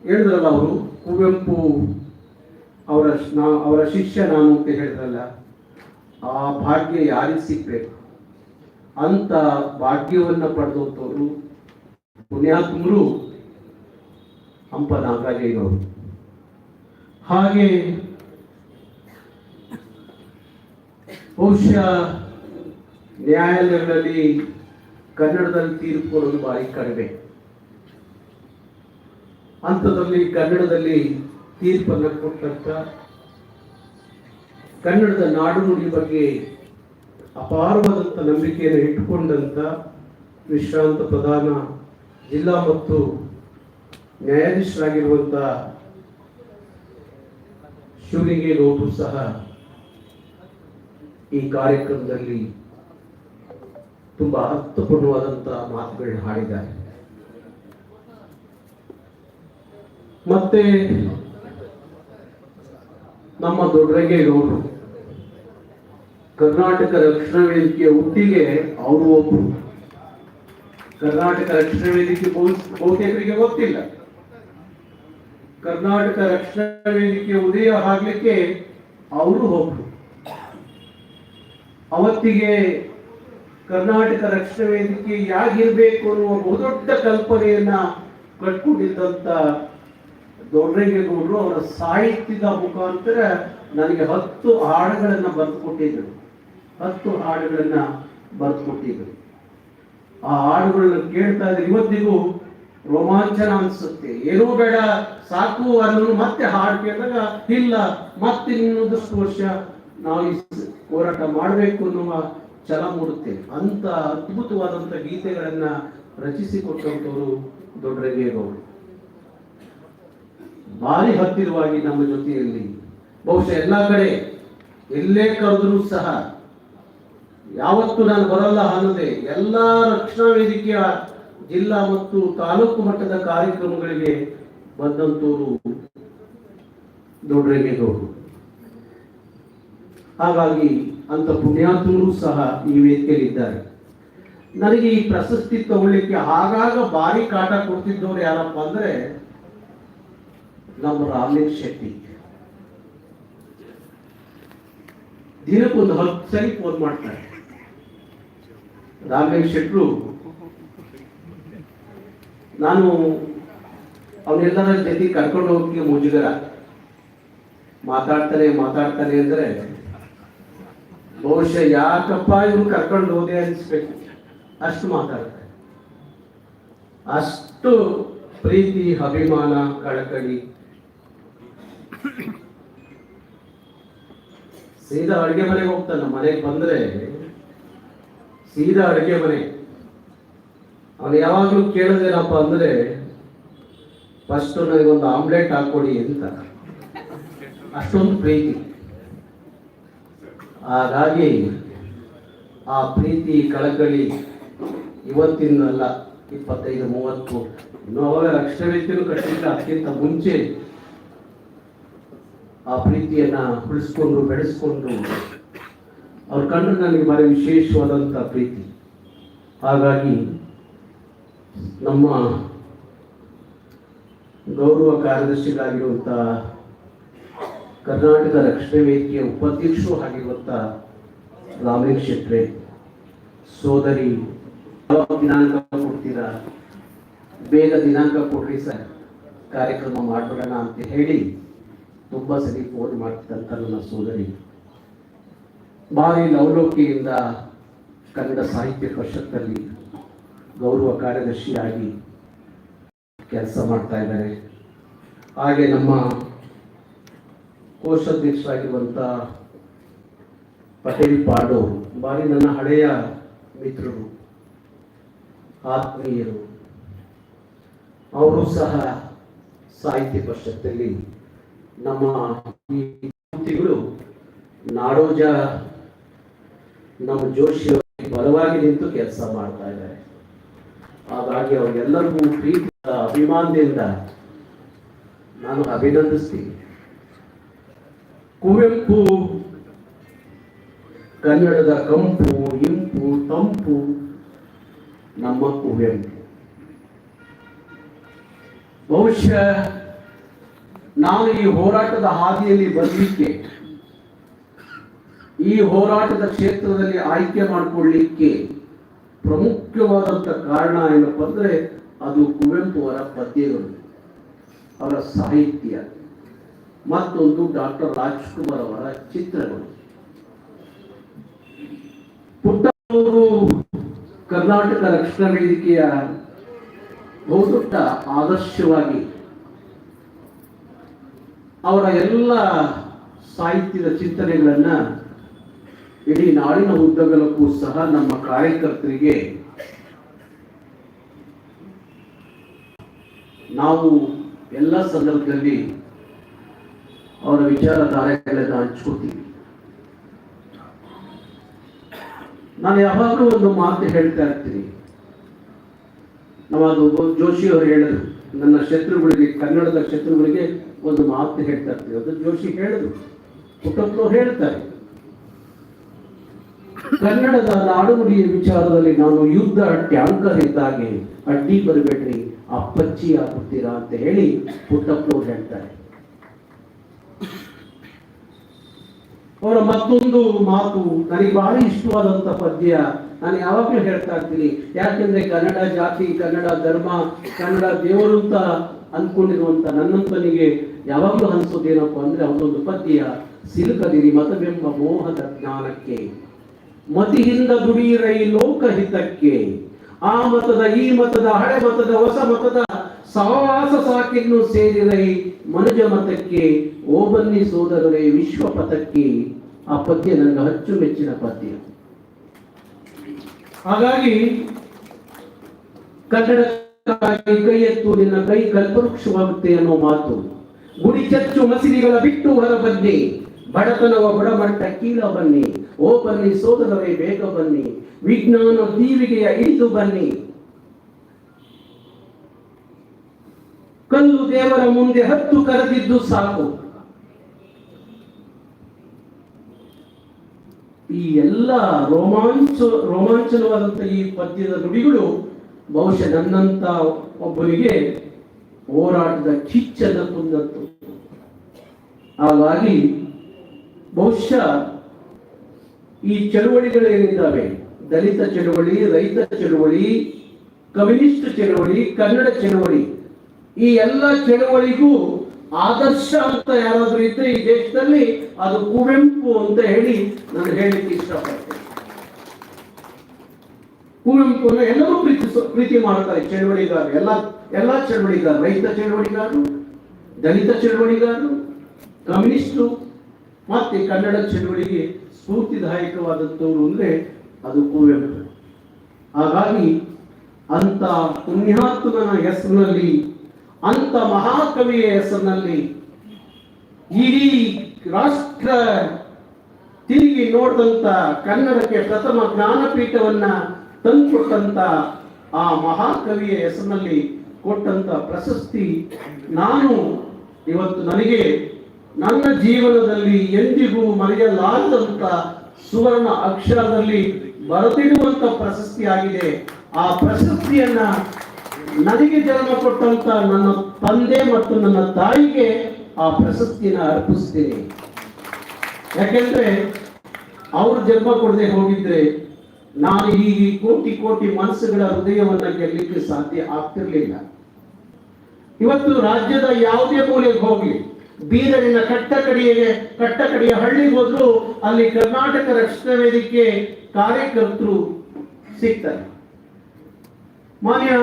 [SPEAKER 1] ಹೇಳಿದ್ರಲ್ಲ ಅವರು, ಕುವೆಂಪು ಅವರ ನಾ- ಅವರ ಶಿಷ್ಯ ನಾನು ಅಂತ ಹೇಳಿದ್ರಲ್ಲ, ಆ ಭಾಗ್ಯ ಯಾರಿಗೆ ಸಿಗ್ಬೇಕು? ಅಂತ ಭಾಗ್ಯವನ್ನು ಪಡೆದಂಥವ್ರು ಪುಣ್ಯಾತ್ಮರು ಹಂಪ ನಾಗಾಜಯ್ಯನವರು ಹಾಗೆ ಬಹುಶಃ ನ್ಯಾಯಾಲಯಗಳಲ್ಲಿ ಕನ್ನಡದಲ್ಲಿ ತೀರ್ಪು ಬಾರಿ ಕಡಿಮೆ. ಅಂಥದ್ರಲ್ಲಿ ಕನ್ನಡದಲ್ಲಿ ತೀರ್ಪನ್ನು ಕೊಟ್ಟಂತ ಕನ್ನಡದ ನಾಡು ನುಡಿ ಬಗ್ಗೆ ಅಪಾರವಾದಂಥ ನಂಬಿಕೆಯನ್ನು ಇಟ್ಟುಕೊಂಡಂಥ ವಿಶ್ರಾಂತ ಪ್ರಧಾನ ಜಿಲ್ಲಾ ಮತ್ತು ನ್ಯಾಯಾಧೀಶರಾಗಿರುವಂಥ ಶಿವಲಿಂಗೇಗೌಡರು ಸಹ ಈ ಕಾರ್ಯಕ್ರಮದಲ್ಲಿ ತುಂಬಾ ಅರ್ಥಪೂರ್ಣವಾದಂತಹ ಮಾತುಗಳನ್ನ ಹಾಡಿದ್ದಾರೆ. ಮತ್ತೆ ನಮ್ಮ ದೊಡ್ಡರಂಗೇಗೌಡರು ಕರ್ನಾಟಕ ರಕ್ಷಣಾ ವೇದಿಕೆಯ ಹುಟ್ಟಿಗೆ ಅವರು ಒಬ್ಬರು ಕರ್ನಾಟಕ ರಕ್ಷಣಾ ವೇದಿಕೆ ಬಹು- ಬಹುತೇಕರಿಗೆ ಗೊತ್ತಿಲ್ಲ. ಕರ್ನಾಟಕ ರಕ್ಷಣಾ ವೇದಿಕೆ ಉದಯ ಆಗ್ಲಿಕ್ಕೆ ಅವರು ಒಬ್ರು. ಅವತ್ತಿಗೆ ಕರ್ನಾಟಕ ರಕ್ಷಣಾ ವೇದಿಕೆ ಯಾಗಿರ್ಬೇಕು ಅನ್ನುವ ಬಹುದೊಡ್ಡ ಕಲ್ಪನೆಯನ್ನ ಕಟ್ಕೊಂಡಿದ್ದಂತ ದೊಡ್ಡರಂಗೇಗೌಡರು ಅವರ ಸಾಹಿತ್ಯದ ಮುಖಾಂತರ ನನಗೆ ಹತ್ತು ಹಾಡುಗಳನ್ನ ಬರೆದುಕೊಟ್ಟಿದ್ರು. ಹತ್ತು ಹಾಡುಗಳನ್ನ ಬರೆದುಕೊಟ್ಟಿದ್ರು. ಆ ಹಾಡುಗಳನ್ನ ಕೇಳ್ತಾ ಇದ್ರೆ ಇವತ್ತಿಗೂ ರೋಮಾಂಚನ ಅನ್ಸುತ್ತೆ. ಏನೂ ಬೇಡ, ಸಾಕು ಅನ್ನೋ ಮತ್ತೆ ಹಾಡು ಕೇಳಿದಾಗ, ಇಲ್ಲ ಮತ್ತೆ ಇನ್ನೊಂದಷ್ಟು ವರ್ಷ ನಾವು ಈ ಹೋರಾಟ ಮಾಡಬೇಕು ಅನ್ನುವ ಛಲ ಮೂಡುತ್ತೆ. ಅಂತ ಅದ್ಭುತವಾದಂತ ಗೀತೆಗಳನ್ನ ದೊಡ್ಡ ದೊಡ್ಡರಂಗೇಗೌಡರು ಬಾರಿ ಹತ್ತಿರವಾಗಿ ನಮ್ಮ ಜೊತೆಯಲ್ಲಿ, ಬಹುಶಃ ಎಲ್ಲ ಕಡೆ ಎಲ್ಲೇ ಕರೆದರೂ ಸಹ, ಯಾವತ್ತು ನಾನು ಬರಲ್ಲ ಅನ್ನದೆ, ಎಲ್ಲ ರಕ್ಷಣಾ ವೇದಿಕೆಯ ಜಿಲ್ಲಾ ಮತ್ತು ತಾಲೂಕು ಮಟ್ಟದ ಕಾರ್ಯಕ್ರಮಗಳಿಗೆ ಬಂದಂತವರು ದೊಡ್ಡರೇಗೌಡರು ಹಾಗಾಗಿ ಅಂತ ಪುಣ್ಯಾತ್ಮರು ಸಹ ಈ ವೇದಿಕೆಯಲ್ಲಿದ್ದಾರೆ. ನನಗೆ ಈ ಪ್ರಶಸ್ತಿ ತಗೊಳ್ಳಿಕ್ಕೆ ಆಗಾಗ ಭಾರಿ ಕಾಟ ಕೊಡ್ತಿದ್ದವ್ರು ಯಾರಪ್ಪ ಅಂದ್ರೆ ನಮ್ಮ ರಾಮಲಿಂಗ್ ಶೆಟ್ಟಿ. ದಿನಕ್ಕೊಂದು ಹತ್ತು ಸರಿ ಫೋನ್ ಮಾಡ್ತಾರೆ. ರಾಮಲಿಂಗ್ ಶೆಟ್ರು, ನಾನು ಅವನ್ನೆಲ್ಲರ ಜೊತೆ ಕರ್ಕೊಂಡು ಹೋಗ್ತೀನಿ ಮುಜುಗರ. ಮಾತಾಡ್ತಾನೆ ಮಾತಾಡ್ತಾನೆ ಅಂದ್ರೆ ಬಹುಶಃ ಯಾಕಪ್ಪ ಇವ್ರು ಕರ್ಕೊಂಡು ಹೋದೆ ಅನ್ಸ್ಬೇಕು. ಅಷ್ಟು ಮಾತಾಡ್ತಾರೆ. ಅಷ್ಟು ಪ್ರೀತಿ, ಅಭಿಮಾನ, ಕಳಕಳಿ. ಸೀದಾ ಅಡುಗೆ ಮನೆಗೆ ಹೋಗ್ತಾನೆ. ಮನೆಗೆ ಬಂದ್ರೆ ಸೀದಾ ಅಡುಗೆ ಮನೆ. ಅವನು ಯಾವಾಗಲೂ ಕೇಳೋದೇನಪ್ಪ ಅಂದ್ರೆ, ಫಸ್ಟ್ ನನಗೊಂದು ಆಮ್ಲೆಟ್ ಹಾಕೊಡಿ ಅಂತ. ಅಷ್ಟೊಂದು ಪ್ರೀತಿ. ಹಾಗಾಗಿ ಆ ಪ್ರೀತಿ ಕಳಕಳಿ ಇವತ್ತಿನಲ್ಲ ಇಪ್ಪತ್ತೈದು, ಮೂವತ್ತು. ರಕ್ಷಣಾ ವೇದಿಕೆನೂ ಕಟ್ಟಿಲ್ಲ ಅದಕ್ಕಿಂತ ಮುಂಚೆ ಆ ಪ್ರೀತಿಯನ್ನ ಉಳಿಸ್ಕೊಂಡು, ಬೆಳೆಸ್ಕೊಂಡು ಅವ್ರ ಕಂಡು ನನಗೆ ಬರೀ ವಿಶೇಷವಾದಂಥ ಪ್ರೀತಿ. ಹಾಗಾಗಿ ನಮ್ಮ ಗೌರವ ಕಾರ್ಯದರ್ಶಿಗಳಾಗಿರುವಂಥ ಕರ್ನಾಟಕ ರಕ್ಷಣಾ ವೇದಿಕೆಯ ಉಪಾಧ್ಯಕ್ಷರು ಆಗಿರುವಂಥ ರಾಮೇಶ್ ಶೆಟ್ರೆ ಸೋದರಿ ದಿನಾಂಕ ಕೊಡ್ತೀರಾ? ಬೇಗ ದಿನಾಂಕ ಕೊಡ್ರಿ ಸರ್. ಕಾರ್ಯಕ್ರಮ ಮಾಡ್ಬಿಡೋಣ ಅಂತ ಹೇಳಿ ತುಂಬ ಸರಿ ಫೋನ್ ಮಾಡ್ತಿದ್ದಂಥ ನನ್ನ ಸೋದರಿ. ಭಾರಿ ಲವಲೋಕಿಯಿಂದ ಕನ್ನಡ ಸಾಹಿತ್ಯ ಪರಿಷತ್ತಲ್ಲಿ ಗೌರವ ಕಾರ್ಯದರ್ಶಿಯಾಗಿ ಕೆಲಸ ಮಾಡ್ತಾ ಇದ್ದಾರೆ. ಹಾಗೆ ನಮ್ಮ ಕೋಶಾಧ್ಯಕ್ಷರಾಗಿರುವಂಥ ಪಟೇಲ್ ಪಾಡು ಬಾರಿ ನನ್ನ ಹಳೆಯ ಮಿತ್ರರು, ಆತ್ಮೀಯರು. ಅವರು ಸಹ ಸಾಹಿತ್ಯ ಪರಿಷತ್ತಲ್ಲಿ ನಮ್ಮ ಈ ಮೂರ್ತಿಗಳು ನಾಡೋಜ ನಮ್ಮ ಜೋಶಿಯವರಿಗೆ ಬಲವಾಗಿ ನಿಂತು ಕೆಲಸ ಮಾಡ್ತಾ ಇದ್ದಾರೆ. ಹಾಗಾಗಿ ಅವರೆಲ್ಲರಿಗೂ ಪ್ರೀತಿಯ ಅಭಿಮಾನದಿಂದ ನಾನು ಅಭಿನಂದಿಸ್ತೀನಿ. ಕುವೆಂಪು, ಕನ್ನಡದ ಕಂಪು, ಇಂಪು, ತಂಪು, ನಮ್ಮ ಕುವೆಂಪು. ಬಹುಶಃ ನಾನು ಈ ಹೋರಾಟದ ಹಾದಿಯಲ್ಲಿ ಬರಲಿಕ್ಕೆ, ಈ ಹೋರಾಟದ ಕ್ಷೇತ್ರದಲ್ಲಿ ಆಯ್ಕೆ ಮಾಡಿಕೊಳ್ಳಿಕ್ಕೆ ಪ್ರಮುಖವಾದಂಥ ಕಾರಣ ಏನಪ್ಪ ಅಂದ್ರೆ ಅದು ಕುವೆಂಪು ಅವರ ಪದ್ಯಗಳು, ಅವರ ಸಾಹಿತ್ಯ. ಮತ್ತೊಂದು ಡಾಕ್ಟರ್ ರಾಜ್ಕುಮಾರ್ ಅವರ ಚಿತ್ರಗಳು. ಪುಟ್ಟವರು ಕರ್ನಾಟಕ ರಕ್ಷಣಾ ವೇದಿಕೆಯ ಬಹುದೊಡ್ಡ ಆದರ್ಶವಾಗಿ ಅವರ ಎಲ್ಲ ಸಾಹಿತ್ಯದ ಚಿಂತನೆಗಳನ್ನ ಇಡೀ ನಾಡಿನ ಉದ್ದಗಲಕ್ಕೂ ಸಹ ನಮ್ಮ ಕಾರ್ಯಕರ್ತರಿಗೆ ನಾವು ಎಲ್ಲ ಸಂದರ್ಭದಲ್ಲಿ ಅವರ ವಿಚಾರಧಾರೆಗಳನ್ನು ಹಂಚ್ಕೋತೀವಿ ನಾನು ಯಾವಾಗಲೂ ಒಂದು ಮಾತು ಹೇಳ್ತಾ ಇರ್ತೀನಿ. ನಾವು ಜೋಶಿ ಅವರು ಹೇಳಿದ್ರು, ನನ್ನ ಶತ್ರುಗಳಿಗೆ, ಕನ್ನಡದ ಶತ್ರುಗಳಿಗೆ ಒಂದು ಮಾತು ಹೇಳ್ತಾ ಇರ್ತೀವಿ ಅದು ಜೋಶಿ ಹೇಳಿದ್ರು ಪುಟ್ಟಪ್ಪನವ್ರು ಹೇಳ್ತಾರೆ. ಕನ್ನಡದ ನಾಡುನುಡಿಯ ವಿಚಾರದಲ್ಲಿ ನಾನು ಯುದ್ಧ ಟ್ಯಾಂಕರ್ ಇದ್ದಾಗೆ ಅಡ್ಡಿ ಬರಬೇಡ್ರಿ ಅಪ್ಪಚ್ಚಿ ಆಗುತ್ತೀರಾ ಅಂತ ಹೇಳಿ ಪುಟ್ಟಪ್ಪನವ್ರು ಹೇಳ್ತಾರೆ. ಅವರ ಮತ್ತೊಂದು ಮಾತು, ನನಗೆ ಬಹಳ ಇಷ್ಟವಾದಂತ ಪದ್ಯ, ನಾನು ಯಾವಾಗಲೂ ಹೇಳ್ತಾ ಇರ್ತೀನಿ. ಯಾಕೆಂದ್ರೆ ಕನ್ನಡ ಜಾತಿ, ಕನ್ನಡ ಧರ್ಮ, ಕನ್ನಡ ದೇವರು ಅಂತ ಅಂದ್ಕೊಂಡಿರುವಂತ ನನ್ನಂತನಿಗೆ ಯಾವಾಗಲೂ ಅನ್ಸೋದೇನಪ್ಪ ಅಂದ್ರೆ ಅವನೊಂದು ಪದ್ಯ, ಸಿಲುಕದಿರಿ ಮತವೆಂಬ ಮೋಹದ ಜ್ಞಾನಕ್ಕೆ. ಮತಿಯಿಂದ ದುಡಿಯಿರೈ ಲೋಕಹಿತಕ್ಕೆ. ಆ ಮತದ ಈ ಮತದ ಹಳೆ ಮತದ ಹೊಸ ಮತದ ಸಹವಾಸ ಸಾಕಿನ್ನು ಸೇರಿರೈ ಮನುಜ ಮತಕ್ಕೆ ಓಬನ್ನಿ ಬನ್ನಿ ಸೋದರರೇ ವಿಶ್ವ ಪಥಕ್ಕೆ ಆ ಪದ್ಯ ನನಗೆ ಅಚ್ಚುಮೆಚ್ಚಿನ ಪದ್ಯ. ಹಾಗಾಗಿ ಕನ್ನಡ ಕೈ ಎತ್ತು, ನಿನ್ನ ಕೈ ಕಲ್ಪವೃಕ್ಷವಾಗುತ್ತೆ ಅನ್ನೋ ಮಾತು. ಗುಡಿ ಚಚ್ಚು ಮಸೀದಿಗಳ ಬಿಟ್ಟು ಹೊರ ಬನ್ನಿ. ಬಡತನವ ಬಡಮಟ್ಟ ಕೀಲ ಬನ್ನಿ. ಓ ಬನ್ನಿ ಸೋದರರೇ, ಬೇಗ ಬನ್ನಿ. ವಿಜ್ಞಾನ ದೀವಿಗೆಯ ಇಳಿದು ಬನ್ನಿ. ದೇವರ ಮುಂದೆ ಹತ್ತು ಕರೆದಿದ್ದು ಸಾಕು. ಈ ಎಲ್ಲ ರೋಮಾಂಚ, ರೋಮಾಂಚನವಾದಂತ ಈ ಪದ್ಯದ ನುಡಿಗಳು ಬಹುಶಃ ನನ್ನಂತ ಒಬ್ಬನಿಗೆ ಹೋರಾಟದ ಕಿಚ್ಚದ ತುಂದತ್ತು ಹಾಗಾಗಿ ಬಹುಶಃ ಈ ಚಳುವಳಿಗಳೇನಿದ್ದಾವೆ ದಲಿತ ಚಳುವಳಿ, ರೈತ ಚಳುವಳಿ, ಕಮ್ಯುನಿಸ್ಟ್ ಚಳುವಳಿ, ಕನ್ನಡ ಚಳುವಳಿ ಈ ಎಲ್ಲ ಚಳುವಳಿಗೂ ಆದರ್ಶ ಅಂತ ಯಾರಾದ್ರೂ ಇದ್ರೆ ಈ ದೇಶದಲ್ಲಿ ಅದು ಕುವೆಂಪು ಅಂತ ಹೇಳಿ ನಾನು ಹೇಳಲಿಕ್ಕೆ ಇಷ್ಟಪಡ್ತೇನೆ. ಕುವೆಂಪುನ ಎಲ್ಲರೂ ಪ್ರೀತಿ ಪ್ರೀತಿ ಮಾಡ್ತಾರೆ ಚಳುವಳಿಗಾರರು. ಎಲ್ಲ ಎಲ್ಲ ಚಳುವಳಿಗಾರರು. ರೈತ ಚಳುವಳಿಗಾರರು, ದಲಿತ ಚಳುವಳಿಗಾರರು, ಕಮ್ಯುನಿಸ್ಟು, ಮತ್ತೆ ಕನ್ನಡ ಚಳುವಳಿಗೆ ಸ್ಫೂರ್ತಿದಾಯಕವಾದಂಥವ್ರು ಅಂದ್ರೆ ಅದು ಕುವೆಂಪು. ಹಾಗಾಗಿ ಅಂತ ಪುಣ್ಯಾತ್ಮನ ಹೆಸರಿನಲ್ಲಿ ಅಂತ ಮಹಾಕವಿಯ ಹೆಸರಿನಲ್ಲಿ ಇಡೀ ರಾಷ್ಟ್ರ ತಿರುಗಿ ನೋಡಿದಂತ ಕನ್ನಡಕ್ಕೆ ಪ್ರಥಮ ಜ್ಞಾನಪೀಠವನ್ನ ತಂದುಕೊಟ್ಟಂತ ಆ ಮಹಾಕವಿಯ ಹೆಸರಿನಲ್ಲಿ ಕೊಟ್ಟಂತ ಪ್ರಶಸ್ತಿ ನಾನು ಇವತ್ತು ನನಗೆ ನನ್ನ ಜೀವನದಲ್ಲಿ ಎಂದಿಗೂ ಮರೆಯಲಾರದಂತ ಸುವರ್ಣ ಅಕ್ಷರದಲ್ಲಿ ಬರೆದಿಡುವಂತ ಪ್ರಶಸ್ತಿ ಆಗಿದೆ ಆ ಪ್ರಶಸ್ತಿಯನ್ನ ನನಗೆ ಜನ್ಮ ಕೊಟ್ಟಂತ ನನ್ನ ತಂದೆ ಮತ್ತು ನನ್ನ ತಾಯಿಗೆ ಆ ಪ್ರಶಸ್ತಿನ ಅರ್ಪಿಸ್ತೀನಿ. ಯಾಕೆಂದ್ರೆ ಅವ್ರು ಜನ್ಮ ಕೊಡದೆ ಹೋಗಿದ್ರೆ ನಾನು ಈ ಕೋಟಿ ಕೋಟಿ ಮನಸ್ಸುಗಳ ಹೃದಯವನ್ನ ಗೆಲ್ಲಲಿಕ್ಕೆ ಸಾಧ್ಯ ಆಗ್ತಿರ್ಲಿಲ್ಲ. ಇವತ್ತು ರಾಜ್ಯದ ಯಾವುದೇ ಮೂಲೆಗೆ ಹೋಗ್ಲಿ, ಬೀದರಿನ ಕಟ್ಟಕಡಿಗೆ ಕಟ್ಟಕಡಿಯ ಹಳ್ಳಿಗೆ ಹೋದ್ರು ಅಲ್ಲಿ ಕರ್ನಾಟಕ ರಕ್ಷಣಾ ವೇದಿಕೆ ಕಾರ್ಯಕರ್ತರು ಸಿಗ್ತಾರೆ. ಮಾನ್ಯ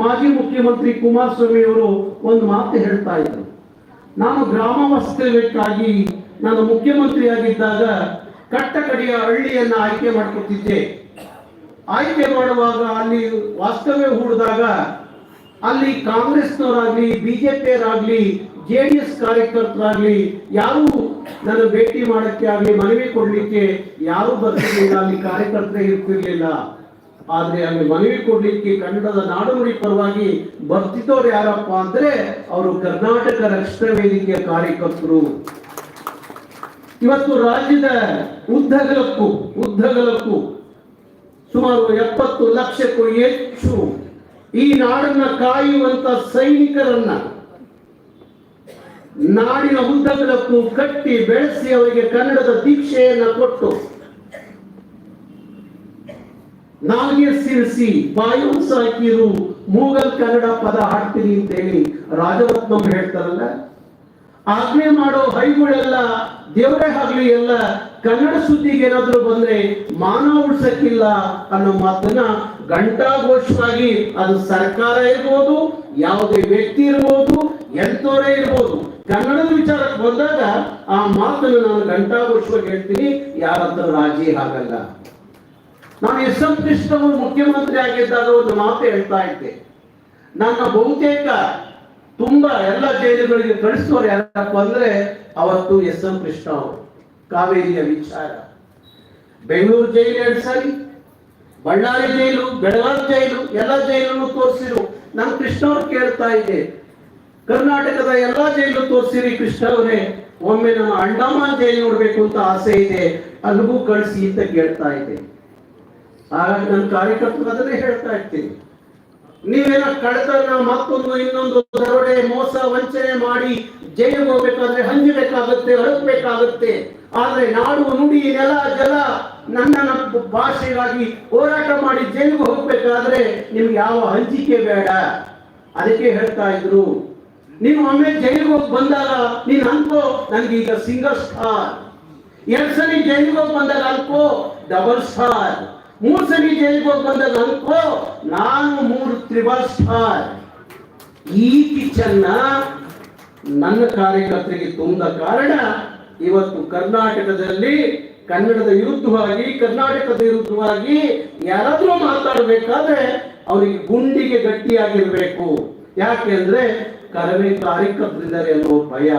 [SPEAKER 1] ಮಾಜಿ ಮುಖ್ಯಮಂತ್ರಿ ಕುಮಾರಸ್ವಾಮಿ ಅವರು ಒಂದು ಮಾತು ಹೇಳ್ತಾ ಇದ್ರು. ನಾನು ಗ್ರಾಮ ವಾಸ್ತವ್ಯಕ್ಕಾಗಿ ನಾನು ಮುಖ್ಯಮಂತ್ರಿ ಆಗಿದ್ದಾಗ ಕಟ್ಟಕಡಿಯ ಹಳ್ಳಿಯನ್ನ ಆಯ್ಕೆ ಮಾಡ್ಕೊತಿದ್ದೆ. ಆಯ್ಕೆ ಮಾಡುವಾಗ ಅಲ್ಲಿ ವಾಸ್ತವ್ಯ ಹೂಡಿದಾಗ ಅಲ್ಲಿ ಕಾಂಗ್ರೆಸ್ನವರಾಗ್ಲಿ ಬಿಜೆಪಿಯವರಾಗ್ಲಿ ಜೆ ಡಿ ಎಸ್ ಕಾರ್ಯಕರ್ತರಾಗ್ಲಿ ಯಾರು ನನ್ನ ಭೇಟಿ ಮಾಡಕ್ಕೆ ಆಗ್ಲಿ, ಮನವಿ ಕೊಡ್ಲಿಕ್ಕೆ ಯಾರು ಬರ್ತಿರ್ಲಿಲ್ಲ. ಅಲ್ಲಿ ಕಾರ್ಯಕರ್ತರೇ ಇರ್ತಿರ್ಲಿಲ್ಲ. ಆದ್ರೆ ಅಲ್ಲಿ ಮನವಿ ಕೊಡ್ಲಿಕ್ಕೆ ಕನ್ನಡದ ನಾಡುನುಡಿ ಪರವಾಗಿ ಬರ್ತಿದ್ದವ್ರು ಯಾರಪ್ಪ ಅಂದ್ರೆ ಅವರು ಕರ್ನಾಟಕ ರಕ್ಷಣಾ ವೇದಿಕೆಯ ಕಾರ್ಯಕರ್ತರು. ಇವತ್ತು ರಾಜ್ಯದ ಉದ್ದಗಲಕ್ಕೂ ಉದ್ದಗಲಕ್ಕೂ ಸುಮಾರು ಎಪ್ಪತ್ತು ಲಕ್ಷಕ್ಕೂ ಹೆಚ್ಚು ಈ ನಾಡನ್ನ ಕಾಯುವಂತ ಸೈನಿಕರನ್ನ ನಾಡಿನ ಉದ್ದಗಲಕ್ಕೂ ಕಟ್ಟಿ ಬೆಳೆಸಿ ಅವರಿಗೆ ಕನ್ನಡದ ದೀಕ್ಷೆಯನ್ನ ಕೊಟ್ಟು ನಾಲ್ಗೆ ಸಿರಿಸಿ ಬಾಯು ಸಾಕಿರು, ಮೂಗಲ್ ಕನ್ನಡ ಪದ ಹಾಡ್ತೀನಿ ಅಂತ ಹೇಳಿ ರಾಜರತ್ನಂ ಹೇಳ್ತಾರಲ್ಲ? ಆಜ್ಞೆ ಮಾಡೋ ಹೈಗಳೆಲ್ಲ, ದೇವರೇ ಆಗ್ಲಿ ಎಲ್ಲ, ಕನ್ನಡ ಸುದ್ದಿಗೆ ಏನಾದ್ರು ಬಂದ್ರೆ ಮಾನ ಉಳ್ಸಕ್ಕಿಲ್ಲ ಅನ್ನೋ ಮಾತನ್ನ ಘಂಟಾಘೋಷವಾಗಿ ಅದು ಸರ್ಕಾರ ಇರ್ಬೋದು, ಯಾವುದೇ ವ್ಯಕ್ತಿ ಇರ್ಬೋದು ಎಂತವರೇ ಇರ್ಬೋದು. ಕನ್ನಡದ ವಿಚಾರಕ್ಕೆ ಬಂದಾಗ ಆ ಮಾತನ್ನು ನಾನು ಗಂಟಾಘೋಷವಾಗಿ ಹೇಳ್ತೀನಿ ಯಾರತ್ರ ರಾಜಿ ಆಗಲ್ಲ. ನಾನು ಎಸ್ ಎಂ ಕೃಷ್ಣ ಅವರು ಮುಖ್ಯಮಂತ್ರಿ ಆಗಿದ್ದಾಗ ಒಂದು ಮಾತು ಹೇಳ್ತಾ ಇದ್ದೆ. ನನ್ನ ಬಹುತೇಕ ತುಂಬಾ ಎಲ್ಲ ಜೈಲುಗಳಿಗೆ ಕಳಿಸುವವರು ಯಾರಪ್ಪ ಅಂದ್ರೆ ಅವತ್ತು ಎಸ್ ಎಂ ಕೃಷ್ಣ ಅವರು. ಕಾವೇರಿಯ ವಿಚಾರ. ಬೆಂಗಳೂರು ಜೈಲು ಎರಡು ಸಾರಿ, ಬಳ್ಳಾರಿ ಜೈಲು, ಬೆಳಗಾವಿ ಜೈಲು, ಎಲ್ಲ ಜೈಲನ್ನು ತೋರಿಸಿರು. ನಾನು ಕೃಷ್ಣ ಅವ್ರು ಕೇಳ್ತಾ ಇದ್ದೆ. ಕರ್ನಾಟಕದ ಎಲ್ಲಾ ಜೈಲು ತೋರಿಸಿರಿ ಕೃಷ್ಣ ಅವರೇ ಒಮ್ಮೆ ನಾನು ಅಂಡಮಾನ್ ಜೈಲು ನೋಡ್ಬೇಕು ಅಂತ ಆಸೆ ಇದೆ. ಅಲ್ಲಿಗೂ ಕಳಿಸಿ ಅಂತ ಕೇಳ್ತಾ ಇದ್ದೆ. ನನ್ನ ಕಾರ್ಯಕರ್ತರು ಹೇಳ್ತಾ ಇರ್ತೀನಿ. ನೀವೇನ ಕಳೆತನ ಮತ್ತೊಂದು ಇನ್ನೊಂದು ದರೋಡೆ, ಮೋಸ, ವಂಚನೆ ಮಾಡಿ ಜೈಲಿಗೆ ಹೋಗ್ಬೇಕಾದ್ರೆ ಹಂಚಬೇಕಾಗುತ್ತೆ ಅಳಕ್ಬೇಕಾಗುತ್ತೆ ಆದ್ರೆ ನಾಡು, ನುಡಿ, ನೆಲ, ಜಲ, ನನ್ನ ಭಾಷೆಗಾಗಿ ಹೋರಾಟ ಮಾಡಿ ಜೈಲಿಗೆ ಹೋಗ್ಬೇಕಾದ್ರೆ ನಿಮ್ಗೆ ಯಾವ ಹಂಚಿಕೆ ಬೇಡ. ಅದಕ್ಕೆ ಹೇಳ್ತಾ ಇದ್ರು. ನೀವು ಒಮ್ಮೆ ಜೈಲಿಗೆ ಹೋಗಿ ಬಂದಾಗ ನೀನ್ ಅನ್ಕೋ, ನನ್ಗೆ ಈಗ ಸಿಂಗಲ್ ಸ್ಟಾರ್. ಎರಡ್ ಸರಿ ಜೈಲಿಗೆ ಹೋಗಿ ಬಂದಾಗ ಅನ್ಕೋ, ಡಬಲ್ ಸ್ಟಾರ್. ಮೂರ್ ಸರಿ ಜೈಲಿಗೆ ಹೋಗಿ ಬಂದಾಗ ಅನ್ಕೋ, ನಾನು ಮೂರು ತ್ರಿಬಲ್ ಸ್ಟಾರ್. ಈ ಕಿಚನ್ನ ನನ್ನ ಕಾರ್ಯಕರ್ತರಿಗೆ ತುಂಬ ಕಾರಣ ಇವತ್ತು ಕರ್ನಾಟಕದಲ್ಲಿ ಕನ್ನಡದ ವಿರುದ್ಧವಾಗಿ, ಕರ್ನಾಟಕದ ವಿರುದ್ಧವಾಗಿ ಯಾರಾದರೂ ಮಾತಾಡಬೇಕಾದ್ರೆ ಅವರಿಗೆ ಗುಂಡಿಗೆ ಗಟ್ಟಿಯಾಗಿರ್ಬೇಕು. ಯಾಕೆಂದ್ರೆ ಕರವೇ ಕಾರ್ಯಕರ್ತರಿದ್ದಾರೆ ಅನ್ನೋ ಭಯ.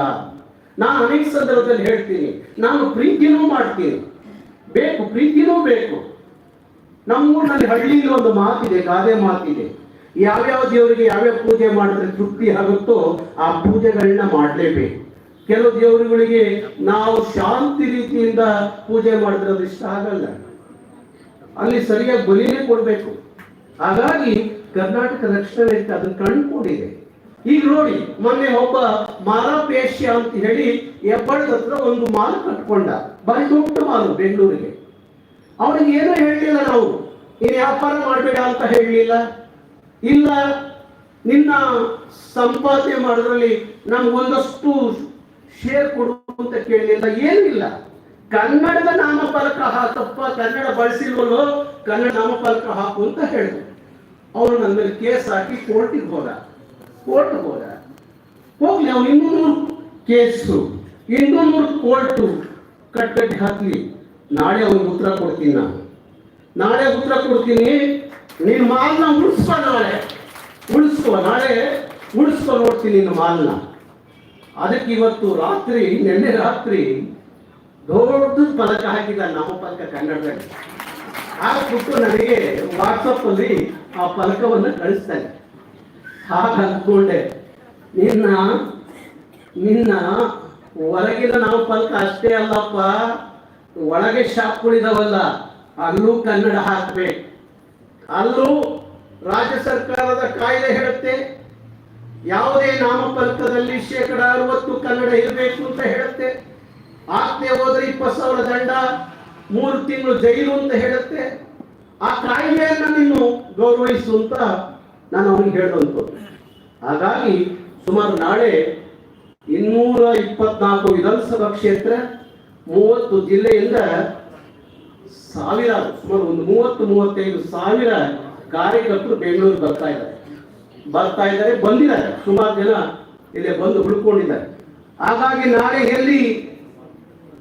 [SPEAKER 1] ನಾನು ಅನೇಕ ಸಂದರ್ಭದಲ್ಲಿ ಹೇಳ್ತೀನಿ, ನಾನು ಪ್ರೀತಿನೂ ಮಾಡ್ತೀನಿ. ಬೇಕು, ಪ್ರೀತಿನೂ ಬೇಕು. ನಮ್ಮೂರಿನಲ್ಲಿ ಹಳ್ಳಿಲಿ ಒಂದು ಮಾತಿದೆ, ಗಾದೆ ಮಾತಿದೆ. ಯಾವ್ಯಾವ ದೇವರಿಗೆ ಯಾವ್ಯಾವ ಪೂಜೆ ಮಾಡಿದ್ರೆ ತೃಪ್ತಿ ಆಗುತ್ತೋ ಆ ಪೂಜೆಗಳನ್ನ ಮಾಡಲೇಬೇಕು. ಕೆಲವು ದೇವರುಗಳಿಗೆ ನಾವು ಶಾಂತಿ ರೀತಿಯಿಂದ ಪೂಜೆ ಮಾಡಿದ್ರೆ ಅದು ಇಷ್ಟ ಆಗಲ್ಲ. ಅಲ್ಲಿ ಸರಿಯಾಗಿ ಬಲಿನೇ ಕೊಡಬೇಕು. ಹಾಗಾಗಿ ಕರ್ನಾಟಕ ರಕ್ಷಣೆ ಅದನ್ನ ಕಂಡುಕೊಂಡಿದೆ. ಈಗ ನೋಡಿ, ಮೊನ್ನೆ ಒಬ್ಬ ಮಾರಾಪೇಶ್ಯ ಅಂತ ಹೇಳಿ ಹೆಬ್ಬಳದ ಹತ್ರ ಒಂದು ಮಾಲು ಕಟ್ಕೊಂಡ. ಬರೀ ದೊಡ್ಡ ಮಾಲು ಬೆಂಗಳೂರಿಗೆ. ಅವನಿಗೆ ಏನೂ ಹೇಳಲಿಲ್ಲ ನಾವು. ನೀನು ವ್ಯಾಪಾರ ಮಾಡಬೇಡ ಅಂತ ಹೇಳಲಿಲ್ಲ ಇಲ್ಲ, ನಿನ್ನ ಸಂಪಾದನೆ ಮಾಡೋದ್ರಲ್ಲಿ ನಮ್ಗೊಂದಷ್ಟು ಶೇರ್ ಕೊಡು ಅಂತ ಕೇಳಲಿಲ್ಲ ಏನಿಲ್ಲ. ಕನ್ನಡದ ನಾಮಫಲಕ ಹಾಕಪ್ಪ, ಕನ್ನಡ ಬಳಸಿಲ್ವಲ್ಲೋ, ಕನ್ನಡ ನಾಮಫಲಕ ಹಾಕು ಅಂತ ಹೇಳಿದ್ರು. ಅವನು ನನ್ನ ಮೇಲೆ ಕೇಸ್ ಹಾಕಿ ಕೋರ್ಟಿಗೆ ಹೋದ. ಕೋರ್ಟ್ಗೆ ಹೋದ. ಹೋಗ್ಲಿ, ಅವನು ಇನ್ನೂರು ಕೇಸು ಇನ್ನೂರು ಕೋರ್ಟು ಕಟ್ಟಿ ಹಾಕ್ಲಿ. ನಾಳೆ ಅವನಿಗೆ ಉತ್ತರ ಕೊಡ್ತೀನಿ ನಾನು. ನಾಳೆ ಉತ್ತರ ಕೊಡ್ತೀನಿ ನಿನ್ನ ಮಾಲ್ನ ಉಳಿಸ್ಕೊ ನಾಳೆ. ಉಳಿಸ್ಕೊ ನಾಳೆ ಉಳಿಸ್ಕೊ ನೋಡ್ತೀನಿ ನಿನ್ನ ಮಾಲ್ನ. ಅದಕ್ಕೆ ಇವತ್ತು ರಾತ್ರಿ, ನಿನ್ನೆ ರಾತ್ರಿ ದೊಡ್ಡ ಪದಕ ಹಾಕಿದ ನಮ್ಮ ಫಲಕ ಕನ್ನಡದಲ್ಲಿ. ಹಾಕ್ಬಿಟ್ಟು ನನಗೆ ವಾಟ್ಸಪ್ ಅಲ್ಲಿ ಆ ಫಲಕವನ್ನು ಕಳಿಸ್ತಾನೆ. ಹಾಗ ಅಂದ್ಕೊಂಡೆ, ನಿನ್ನ ನಿನ್ನ ಹೊರಗಿನ ನಾವು ಫಲಕ ಅಷ್ಟೇ ಅಲ್ಲಪ್ಪ. ಒಳಗೆ ಶಾಪ್ಗಳಿದಾವಲ್ಲ ಅಲ್ಲೂ ಕನ್ನಡ ಹಾಕಬೇಕು. ಅಲ್ಲೂ ರಾಜ್ಯ ಸರ್ಕಾರದ ಕಾಯ್ದೆ ಹೇಳುತ್ತೆ. ಯಾವುದೇ ನಾಮಫಲಕದಲ್ಲಿ ಶೇಕಡ ಅರವತ್ತು ಕನ್ನಡ ಇರಬೇಕು ಅಂತ ಹೇಳುತ್ತೆ. ಆಜ್ಞೆ ಹೋದ್ರೆ ಇಪ್ಪತ್ತು ಸಾವಿರ ದಂಡ, ಮೂರು ತಿಂಗಳು ಜೈಲು ಅಂತ ಹೇಳುತ್ತೆ. ಆ ಕಾಯ್ದೆಯನ್ನು ನೀನು ಗೌರವಿಸು ಅಂತ ನಾನು ಅವನಿಗೆ ಹೇಳುವಂಥದ್ದು. ಹಾಗಾಗಿ ಸುಮಾರು ನಾಳೆ ಇನ್ನೂರ ಇಪ್ಪತ್ನಾಲ್ಕು ವಿಧಾನಸಭಾ ಕ್ಷೇತ್ರ ಮೂವತ್ತು ಜಿಲ್ಲೆಯಿಂದ ಸಾವಿರ ಸುಮಾರು ಒಂದು ಮೂವತ್ತು, ಮೂವತ್ತೈದು ಸಾವಿರ ಕಾರ್ಯಕರ್ತರು ಬೆಂಗಳೂರಿಗೆ ಬರ್ತಾ ಇದ್ದಾರೆ. ಬರ್ತಾ ಇದ್ದಾರೆ, ಬಂದಿದ್ದಾರೆ. ಸುಮಾರು ಜನ ಇಲ್ಲಿ ಬಂದು ಉಳ್ಕೊಂಡಿದ್ದಾರೆ. ಹಾಗಾಗಿ ನಾಳೆ ಎಲ್ಲಿ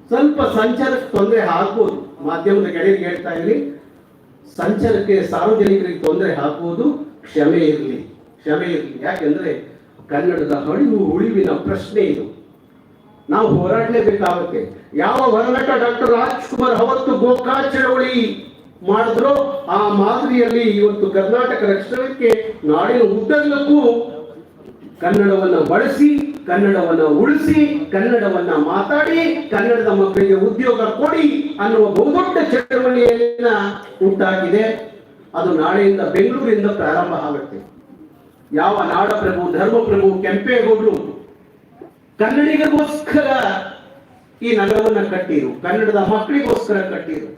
[SPEAKER 1] ಸ್ವಲ್ಪ ಸಂಚಾರಕ್ಕೆ ತೊಂದರೆ ಆಗ್ಬೋದು. ಮಾಧ್ಯಮದ ಗೆಳೆಯರಿಗೆ ಹೇಳ್ತಾ ಇರಲಿ ಸಂಚಾರಕ್ಕೆ ಸಾರ್ವಜನಿಕರಿಗೆ ತೊಂದರೆ ಆಗ್ಬೋದು. ಕ್ಷಮೆ ಇರಲಿ. ಕ್ಷಮೆ ಇರಲಿ. ಯಾಕೆಂದ್ರೆ ಕನ್ನಡದ ಅಳಿವು ಉಳಿವಿನ ಪ್ರಶ್ನೆ ಇದು. ನಾವು ಹೋರಾಡಲೇಬೇಕಾಗುತ್ತೆ. ಯಾವ ಹೋರಾಟ ಡಾಕ್ಟರ್ ರಾಜ್ಕುಮಾರ್ ಅವತ್ತು ಗೋಕಾ ಚಳವಳಿ ಮಾಡಿದ್ರು ಆ ಮಾದರಿಯಲ್ಲಿ ಇವತ್ತು ಕರ್ನಾಟಕ ರಕ್ಷಣಕ್ಕೆ ನಾಡಿನ ಉದ್ದಗಲಕ್ಕೂ ಕನ್ನಡವನ್ನ ಬಳಸಿ, ಕನ್ನಡವನ್ನ ಉಳಿಸಿ, ಕನ್ನಡವನ್ನ ಮಾತಾಡಿ, ಕನ್ನಡದ ಮಕ್ಕಳಿಗೆ ಉದ್ಯೋಗ ಕೊಡಿ ಅನ್ನುವ ಬಹುದೊಡ್ಡ ಚಳವಳಿಯನ್ನ ಉಂಟಾಗಿದೆ. ಅದು ನಾಳೆಯಿಂದ ಬೆಂಗಳೂರಿಂದ ಪ್ರಾರಂಭ ಆಗುತ್ತೆ. ಯಾವ ನಾಡಪ್ರಭು, ಧರ್ಮಪ್ರಭು ಕೆಂಪೇಗೌಡರು ಕನ್ನಡಿಗರಿಗೋಸ್ಕರ ಈ ನಗರವನ್ನು ಕಟ್ಟಿರು, ಕನ್ನಡದ ಮಕ್ಕಳಿಗೋಸ್ಕರ ಕಟ್ಟಿರು.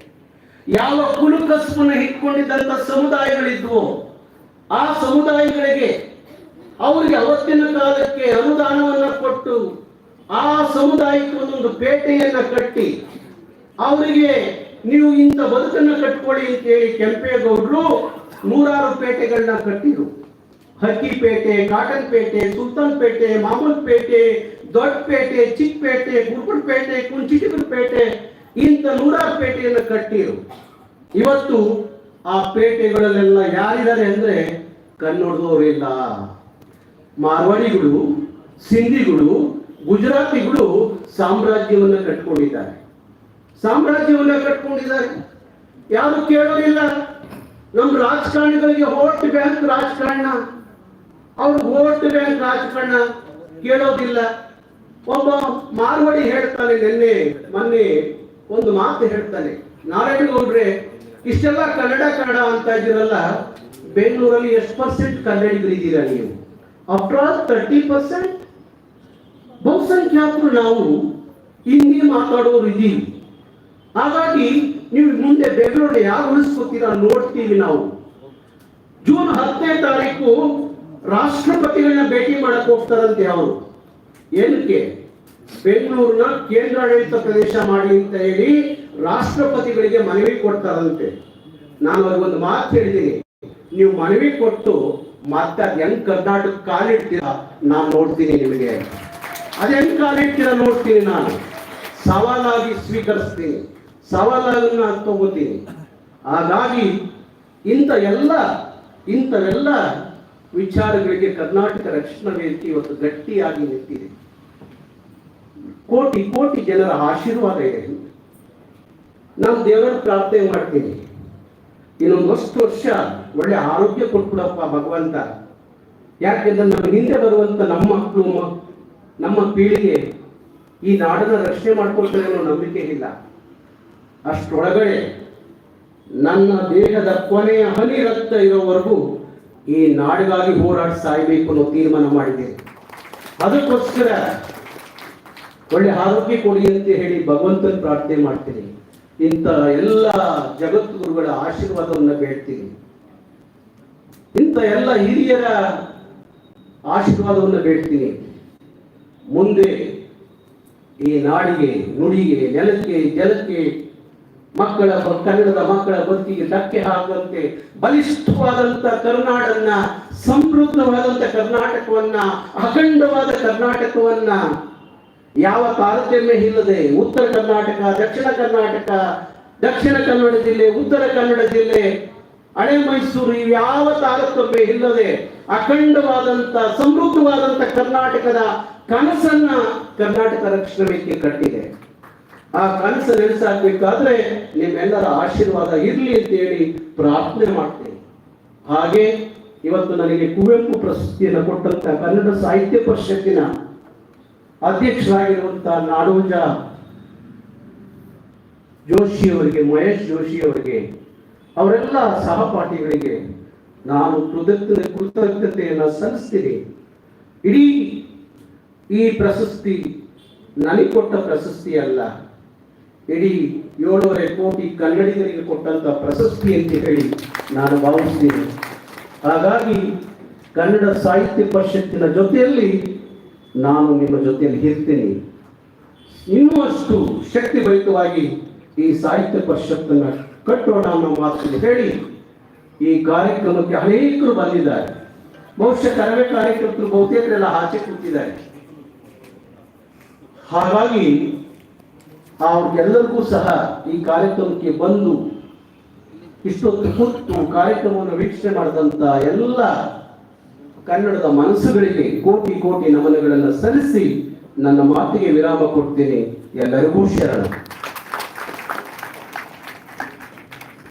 [SPEAKER 1] ಯಾವ ಕುಲುಕಸ್ಪನ್ನು ಇಟ್ಕೊಂಡಿದ್ದಂತ ಸಮುದಾಯಗಳಿದ್ವು, ಆ ಸಮುದಾಯಗಳಿಗೆ ಅವರಿಗೆ ಅವತ್ತಿನ ಕಾಲಕ್ಕೆ ಅನುದಾನವನ್ನು ಕೊಟ್ಟು ಆ ಸಮುದಾಯಕ್ಕೆ ಒಂದೊಂದು ಪೇಟೆಯನ್ನ ಕಟ್ಟಿ, ಅವರಿಗೆ ನೀವು ಇಂಥ ಬದುಕನ್ನು ಕಟ್ಕೊಳ್ಳಿ ಅಂತೇಳಿ ಕೆಂಪೇಗೌಡರು ನೂರಾರು ಪೇಟೆಗಳನ್ನ ಹಕ್ಕಿ ಹಕ್ಕಿಪೇಟೆ ಕಾಟನ್ ಪೇಟೆ, ಸುಲ್ತಾನ್ ಪೇಟೆ, ಮಾಮೂಲ್ ಪೇಟೆ ದೊಡ್ಡಪೇಟೆ, ಚಿಕ್ಕಪೇಟೆ ಗುರುಪುರಪೇಟೆ ಕುಂಚಿಟಿಪೇಟೆ ಇಂಥ ನೂರಾರು ಪೇಟೆಯನ್ನು ಕಟ್ಟಿರು ಇವತ್ತು ಆ ಪೇಟೆಗಳಲ್ಲೆಲ್ಲ ಯಾರಿದ್ದಾರೆ ಅಂದ್ರೆ ಕನ್ನಡದವರಿಲ್ಲ ಮಾರ್ವಾಡಿಗಳು, ಸಿಂಧಿಗಳು, ಗುಜರಾತಿಗಳು ಸಾಮ್ರಾಜ್ಯವನ್ನು ಕಟ್ಕೊಂಡಿದ್ದಾರೆ. ಸಾಮ್ರಾಜ್ಯವನ್ನ ಕಟ್ಕೊಂಡಿದ್ದಾರೆ. ಯಾರು ಕೇಳೋದಿಲ್ಲ. ನಮ್ಮ ರಾಜಕಾರಣಿಗಳಿಗೆ ಓಟ್ ಬ್ಯಾಂಕ್ ರಾಜಕಾರಣ. ಅವ್ರಿಗೆ ಓಟ್ ಬ್ಯಾಂಕ್ ರಾಜಕಾರಣ ಕೇಳೋದಿಲ್ಲ. ಒಬ್ಬ ಮಾರ್ವಾಡಿ ಹೇಳ್ತಾನೆ ನಿನ್ನೆ, ಮೊನ್ನೆ ಒಂದು ಮಾತು ಹೇಳ್ತಾನೆ ನಾರಾಯಣಗೌಡ್ರೆ, ಇಷ್ಟೆಲ್ಲ ಕನ್ನಡ ಕನ್ನಡ ಅಂತ ಇದ್ದೀರಲ್ಲ, ಬೆಂಗಳೂರಲ್ಲಿ ಎಷ್ಟು ಪರ್ಸೆಂಟ್ ಕನ್ನಡಿಗರಿದ್ದೀರಾ ನೀವು? ಆಫ್ಟರ್ ಆಲ್ ತರ್ಟಿ ಪರ್ಸೆಂಟ್ ಬಹುಸಂಖ್ಯಾತರು ನಾವು ಹಿಂದಿ ಮಾತಾಡೋರು ಇದ್ದೀವಿ. ಹಾಗಾಗಿ ನೀವು ಮುಂದೆ ಬೆಂಗಳೂರು ಯಾರು ಉಳಿಸ್ಕೋತೀರಾ ನೋಡ್ತೀವಿ ನಾವು. ಜೂನ್ ಹತ್ತನೇ ತಾರೀಕು ರಾಷ್ಟ್ರಪತಿಗಳನ್ನ ಭೇಟಿ ಮಾಡಕ್ ಹೋಗ್ತಾರಂತೆ ಅವರು. ಏನಕ್ಕೆ? ಬೆಂಗಳೂರಿನ ಕೇಂದ್ರಾಡಳಿತ ಪ್ರದೇಶ ಮಾಡಿ ಅಂತ ಹೇಳಿ ರಾಷ್ಟ್ರಪತಿಗಳಿಗೆ ಮನವಿ ಕೊಡ್ತಾರಂತೆ. ನಾನು ಅವ್ರಿಗೊಂದು ಮಾತು ಹೇಳಿದ್ದೀನಿ. ನೀವು ಮನವಿ ಕೊಟ್ಟು ಮತ್ತೆ ಅದ್ ಹೆಂಗ್ ಕರ್ನಾಟಕ ಕಾಲಿಡ್ತೀರಾ ನಾನು ನೋಡ್ತೀನಿ ನಿಮಗೆ. ಅದ್ ಹೆಂಗ್ ಕಾಲಿಡ್ತೀರಾ ನೋಡ್ತೀನಿ ನಾನು. ಸವಾಲಾಗಿ ಸ್ವೀಕರಿಸ್ತೀನಿ. ಸವಾಲಾಗಿ ನಾನು ತಗೋತೀನಿ. ಹಾಗಾಗಿ ಇಂಥ ಎಲ್ಲ, ಇಂಥವೆಲ್ಲ ವಿಚಾರಗಳಿಗೆ ಕರ್ನಾಟಕ ರಕ್ಷಣಾ ವೇದಿಕೆ ಇವತ್ತು ಗಟ್ಟಿಯಾಗಿ ನಿಂತಿದೆ. ಕೋಟಿ ಕೋಟಿ ಜನರ ಆಶೀರ್ವಾದ ಇದೆ. ನಾನು ದೇವರ ಪ್ರಾರ್ಥನೆ ಮಾಡ್ತೀನಿ. ಇನ್ನೊಂದು ಅಷ್ಟು ವರ್ಷ ಒಳ್ಳೆ ಆರೋಗ್ಯ ಕೊಟ್ಬಿಡಪ್ಪ ಭಗವಂತ. ಯಾಕೆಂದ್ರೆ ನಮ್ಮ ಹಿಂದೆ ಬರುವಂತ ನಮ್ಮ ಮಕ್ಕಳು ನಮ್ಮ ಪೀಳಿಗೆ ಈ ನಾಡನ್ನ ರಕ್ಷಣೆ ಮಾಡ್ಕೊಳ್ತಾರೆ ಅನ್ನೋ ನಂಬಿಕೆ ಇಲ್ಲ. ಅಷ್ಟೊಳಗಡೆ ನನ್ನ ದೇಹದ ಕೊನೆಯ ಹನಿ ರಕ್ತ ಇರೋವರೆಗೂ ಈ ನಾಡಿಗಾಗಿ ಹೋರಾಟ ಸಾಯಬೇಕು ಅನ್ನೋ ತೀರ್ಮಾನ ಮಾಡಿದ್ದೇನೆ. ಅದಕ್ಕೋಸ್ಕರ ಒಳ್ಳೆ ಆರೋಗ್ಯ ಕೊಡಿ ಅಂತ ಹೇಳಿ ಭಗವಂತನ ಪ್ರಾರ್ಥನೆ ಮಾಡ್ತೀನಿ. ಇಂಥ ಎಲ್ಲ ಜಗದ್ಗುರುಗಳ ಆಶೀರ್ವಾದವನ್ನು ಬೇಡ್ತೀನಿ. ಇಂಥ ಎಲ್ಲ ಹಿರಿಯರ ಆಶೀರ್ವಾದವನ್ನು ಬೇಡ್ತೀನಿ. ಮುಂದೆ ಈ ನಾಡಿಗೆ, ನುಡಿಗೆ, ನೆಲಕ್ಕೆ, ಜಲಕ್ಕೆ, ಮಕ್ಕಳ ಕನ್ನಡದ ಮಕ್ಕಳ ಬದುಕಿಗೆ ಧಕ್ಕೆ ಹಾಕುವಂತೆ, ಬಲಿಷ್ಠವಾದಂತ ಕರ್ನಾಡನ್ನ, ಸಮೃದ್ಧವಾದಂತ ಕರ್ನಾಟಕವನ್ನ, ಅಖಂಡವಾದ ಕರ್ನಾಟಕವನ್ನ ಯಾವ ತಾರತಮ್ಯ ಇಲ್ಲದೆ ಉತ್ತರ ಕರ್ನಾಟಕ, ದಕ್ಷಿಣ ಕರ್ನಾಟಕ, ದಕ್ಷಿಣ ಕನ್ನಡ ಜಿಲ್ಲೆ, ಉತ್ತರ ಕನ್ನಡ ಜಿಲ್ಲೆ ಹಳೆ ಮೈಸೂರು ಯಾವ ತಾರತಮ್ಯ ಇಲ್ಲದೆ ಅಖಂಡವಾದಂತ ಸಮೃದ್ಧವಾದಂತ ಕರ್ನಾಟಕದ ಕನಸನ್ನ ಕರ್ನಾಟಕ ರಕ್ಷಣಾ ವೇದಿಕೆ ಕಟ್ಟಿದೆ. ಆ ಕನಸು ನೆನೆಸಾಕ್ಬೇಕಾದ್ರೆ ನಿಮ್ಮೆಲ್ಲರ ಆಶೀರ್ವಾದ ಇರಲಿ ಅಂತ ಹೇಳಿ ಪ್ರಾರ್ಥನೆ ಮಾಡ್ತೇನೆ. ಹಾಗೆ ಇವತ್ತು ನನಗೆ ಕುವೆಂಪು ಪ್ರಶಸ್ತಿಯನ್ನು ಕೊಟ್ಟಂತ ಕನ್ನಡ ಸಾಹಿತ್ಯ ಪರಿಷತ್ತಿನ ಅಧ್ಯಕ್ಷರಾಗಿರುವಂತಹ ನಾಡೋಜ ಜೋಶಿ ಅವರಿಗೆ, ಮಹೇಶ್ ಜೋಶಿ ಅವರಿಗೆ, ಅವರೆಲ್ಲ ಸಹಪಾಠಿಗಳಿಗೆ ನಾನು ಕೃತಜ್ಞ, ಕೃತಜ್ಞತೆಯನ್ನು ಸಲ್ಲಿಸ್ತೀನಿ. ಇಡೀ ಈ ಪ್ರಶಸ್ತಿ, ನನಗೆ ಕೊಟ್ಟ ಪ್ರಶಸ್ತಿ ಅಲ್ಲ, ಇಡೀ ಏಳೂವರೆ ಕೋಟಿ ಕನ್ನಡಿಗರಿಗೆ ಕೊಟ್ಟಂತ ಪ್ರಶಸ್ತಿ ಅಂತ ಹೇಳಿ ನಾನು ಭಾವಿಸ್ತೀನಿ. ಹಾಗಾಗಿ ಕನ್ನಡ ಸಾಹಿತ್ಯ ಪರಿಷತ್ತಿನ ಜೊತೆಯಲ್ಲಿ ನಾನು ನಿಮ್ಮ ಜೊತೆಯಲ್ಲಿ ಇರ್ತೀನಿ. ಇನ್ನೂ ಅಷ್ಟು ಶಕ್ತಿಭರಿತವಾಗಿ ಈ ಸಾಹಿತ್ಯ ಪರಿಷತ್ತನ್ನ ಕಟ್ಟೋಣ ಅನ್ನೋ ಮಾತನ್ನು ಹೇಳಿ ಈ ಕಾರ್ಯಕ್ರಮಕ್ಕೆ ಅನೇಕರು ಬಂದಿದ್ದಾರೆ. ಬಹುಶಃ ಕರವೇ ಕಾರ್ಯಕರ್ತರು ಬಹುತೇಕರೆಲ್ಲ ಆಚೆ ಕೂತಿದ್ದಾರೆ. ಹಾಗಾಗಿ ಅವ್ರಿಗೆಲ್ಲರಿಗೂ ಸಹ ಈ ಕಾರ್ಯಕ್ರಮಕ್ಕೆ ಬಂದು ಇಷ್ಟೊತ್ತು ಕೂತು ಕಾರ್ಯಕ್ರಮವನ್ನು ವೀಕ್ಷಣೆ ಮಾಡಿದಂಥ ಎಲ್ಲ ಕನ್ನಡದ ಮನಸ್ಸುಗಳಿಗೆ ಕೋಟಿ ಕೋಟಿ ನಮನಗಳನ್ನು ಸಲ್ಲಿಸಿ ನನ್ನ ಮಾತಿಗೆ ವಿರಾಮ ಕೊಡ್ತೀನಿ. ಎಲ್ಲರಿಗೂ ಶರಣ.